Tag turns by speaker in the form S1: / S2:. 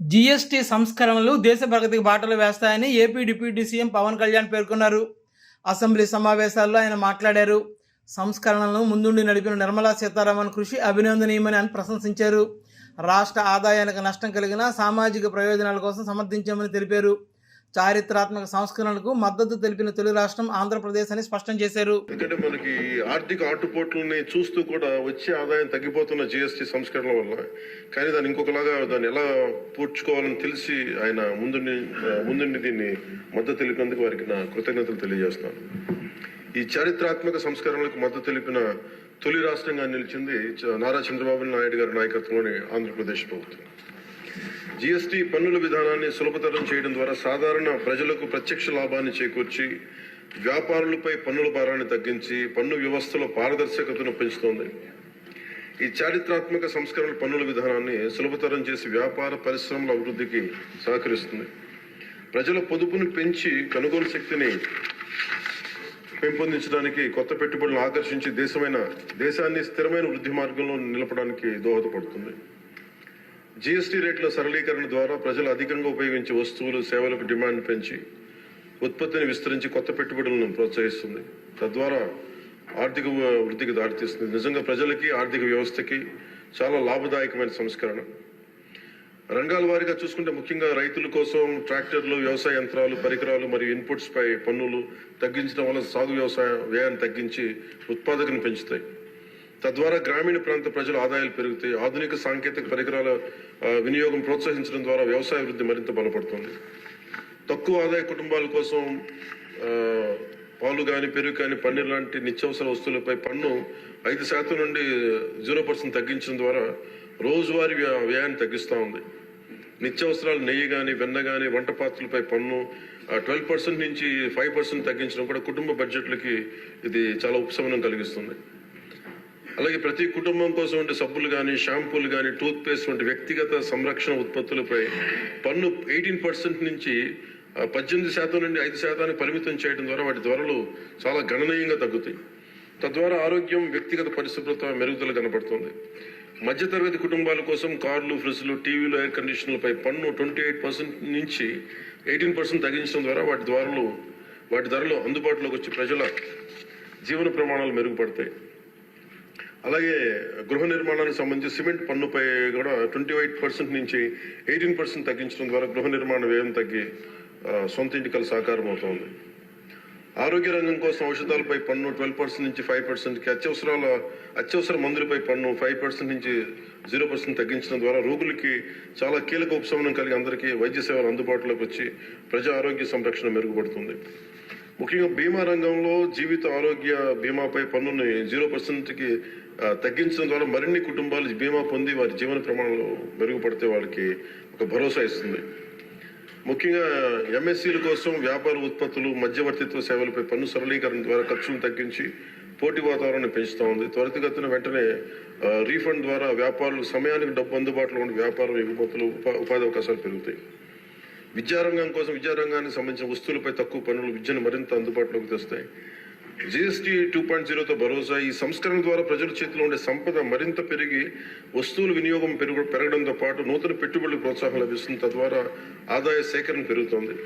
S1: GST సంస్కరణలు దేశ ప్రగతికి బాటలు వేస్తాయని AP deputy CM Pawan Kalyan పేర్కొన్నారు. అసెంబ్లీ సమావేశాల్లో ఆయన మాట్లాడారు. సంస్కరణలను ముందుండి నడిపిన నిర్మలా సీతారామన్ కృషి అభినందనీయమని ఆయన ప్రశంసించారు. రాష్ట్ర ఆదాయానికి నష్టం కలిగిన సామాజిక ప్రయోజనాల కోసం సమర్థించామని తెలిపారు. చారిత్రాత్మక సంస్కరణలకు మద్దతు తెలిపిన తొలి రాష్ట్రం ఆంధ్రప్రదేశ్ అని స్పష్టం చేశారు.
S2: ఎందుకంటే మనకి ఆర్థిక ఆటుపోట్లని చూస్తూ కూడా వచ్చే ఆదాయం తగ్గిపోతున్న జిఎస్టీ సంస్కరణల వల్ల. కానీ దాన్ని ఇంకొకలాగా దాన్ని ఎలా పూడ్చుకోవాలని తెలిసి ఆయన ముందుండి ముందుండి దీన్ని మద్దతు తెలిపినందుకు వారికి నా కృతజ్ఞతలు తెలియజేస్తాను ఈ చారిత్రాత్మక సంస్కరణలకు మద్దతు తెలిపిన తొలి రాష్ట్రంగా నిలిచింది నారా చంద్రబాబు నాయుడు గారి నాయకత్వంలోని ఆంధ్రప్రదేశ్ ప్రభుత్వం. జీఎస్టీ పన్నుల విధానాన్ని సులభతరం చేయడం ద్వారా సాధారణ ప్రజలకు ప్రత్యక్ష లాభాన్ని చేకూర్చి వ్యాపారులపై పన్నుల భారాన్ని తగ్గించి పన్ను వ్యవస్థలో పారదర్శకతను పెంచుతోంది. ఈ చారిత్రాత్మక సంస్కరణ పన్నుల విధానాన్ని సులభతరం చేసి వ్యాపార పరిశ్రమల అభివృద్ధికి సహకరిస్తుంది. ప్రజల పొదుపును పెంచి కొనుగోలు శక్తిని పెంపొందించడానికి కొత్త పెట్టుబడులను ఆకర్షించి దేశమైన దేశాన్ని స్థిరమైన వృద్ధి మార్గంలో నిలపడానికి దోహదపడుతుంది. జీఎస్టీ రేట్ల సరళీకరణ ద్వారా ప్రజలు అధికంగా ఉపయోగించే వస్తువులు సేవలకు డిమాండ్ పెంచి ఉత్పత్తిని విస్తరించి కొత్త పెట్టుబడులను ప్రోత్సహిస్తుంది. తద్వారా ఆర్థిక వృద్ధికి దారితీస్తుంది. నిజంగా ప్రజలకి ఆర్థిక వ్యవస్థకి చాలా లాభదాయకమైన సంస్కరణ. రంగాల వారీగా చూసుకుంటే ముఖ్యంగా రైతుల కోసం ట్రాక్టర్లు వ్యవసాయ యంత్రాలు పరికరాలు మరియు ఇన్పుట్స్పై పన్నులు తగ్గించడం వల్ల సాగు వ్యవసాయ వ్యయాన్ని తగ్గించి ఉత్పాదకను పెంచుతాయి. తద్వారా గ్రామీణ ప్రాంత ప్రజల ఆదాయాలు పెరుగుతాయి. ఆధునిక సాంకేతిక పరికరాల వినియోగం ప్రోత్సహించడం ద్వారా వ్యవసాయ వృద్ధి మరింత బలపడుతుంది. తక్కువ ఆదాయ కుటుంబాల కోసం పాలు కానీ పెరుగు కానీ పన్నీర్ లాంటి నిత్యావసర వస్తువులపై పన్ను ఐదు శాతం నుండి జీరో పర్సెంట్ తగ్గించడం ద్వారా రోజువారీ వ్యయాన్ని తగ్గిస్తూ ఉంది. నిత్యావసరాలు నెయ్యి కానీ వెన్న కానీ వంట పాత్రలపై పన్ను ట్వెల్వ్ పర్సెంట్ నుంచి ఫైవ్ పర్సెంట్ తగ్గించడం కూడా కుటుంబ బడ్జెట్లకి ఇది చాలా ఉపశమనం కలిగిస్తుంది. అలాగే ప్రతి కుటుంబం కోసం ఉండే సబ్బులు కానీ షాంపూలు కానీ టూత్పేస్ట్ వంటి వ్యక్తిగత సంరక్షణ ఉత్పత్తులపై పన్ను ఎయిటీన్ పర్సెంట్ నుంచి పద్దెనిమిది శాతం నుండి ఐదు శాతానికి పరిమితం చేయడం ద్వారా వాటి ధరలు చాలా గణనీయంగా తగ్గుతాయి. తద్వారా ఆరోగ్యం వ్యక్తిగత పరిశుభ్రత మెరుగుదల కనబడుతుంది. మధ్యతరగతి కుటుంబాల కోసం కార్లు ఫ్రిడ్జ్లు టీవీలు ఎయిర్ కండిషన్లపై పన్ను ట్వంటీ ఎయిట్ పర్సెంట్ నుంచి ఎయిటీన్ పర్సెంట్ తగ్గించడం ద్వారా వాటి ధరలు వాటి ధరలు అందుబాటులోకి వచ్చి ప్రజల జీవన ప్రమాణాలు మెరుగుపడతాయి. అలాగే గృహ నిర్మాణానికి సంబంధించి సిమెంట్ పన్నుపై కూడా ట్వంటీ ఎయిట్ పర్సెంట్ నుంచి ఎయిటీన్ పర్సెంట్ తగ్గించడం ద్వారా గృహ నిర్మాణ వ్యయం తగ్గి సొంత ఇంటికల సాకారం అవుతోంది ఆరోగ్య రంగం కోసం ఔషధాలపై పన్ను ట్వెల్వ్ పర్సెంట్ నుంచి ఫైవ్ పర్సెంట్కి అత్యవసరాల అత్యవసర మందులపై పన్ను ఫైవ్ పర్సెంట్ నుంచి జీరో పర్సెంట్ తగ్గించడం ద్వారా రోగులకి చాలా కీలక ఉపశమనం కలిగి అందరికీ వైద్య సేవలు అందుబాటులోకి వచ్చి ప్రజా ఆరోగ్య సంరక్షణ మెరుగుపడుతుంది. ముఖ్యంగా బీమా రంగంలో జీవిత ఆరోగ్య బీమాపై పన్నుని జీరో పర్సెంట్కి తగ్గించడం ద్వారా మరిన్ని కుటుంబాలు బీమా పొంది వారి జీవన ప్రమాణాలు మెరుగుపడితే వాళ్ళకి ఒక భరోసా ఇస్తుంది. ముఖ్యంగా ఎంఎస్సీల కోసం వ్యాపార ఉత్పత్తులు మధ్యవర్తిత్వ సేవలపై పన్ను సరళీకరణ ద్వారా ఖర్చులను తగ్గించి పోటీ వాతావరణాన్ని పెంచుతా ఉంది. త్వరితగతిన వెంటనే రీఫండ్ ద్వారా వ్యాపారులు సమయానికి డబ్బు అందుబాటులో ఉండే వ్యాపారం ఎగుమతులు ఉపా- ఉపాధి అవకాశాలు పెరుగుతాయి. విద్యారంగం కోసం విద్యారంగానికి సంబంధించిన వస్తువులపై తక్కువ పన్నులు విద్యను మరింత అందుబాటులోకి తెస్తాయి. జీఎస్టీ టూ పాయింట్ జీరోతో భరోసా ఈ సంస్కరణ ద్వారా ప్రజల చేతిలో ఉండే సంపద మరింత పెరిగి వస్తువుల వినియోగం పెరుగు పెరగడంతో పాటు నూతన పెట్టుబడులకు ప్రోత్సాహం లభిస్తుంది. తద్వారా ఆదాయ సేకరణ పెరుగుతోంది.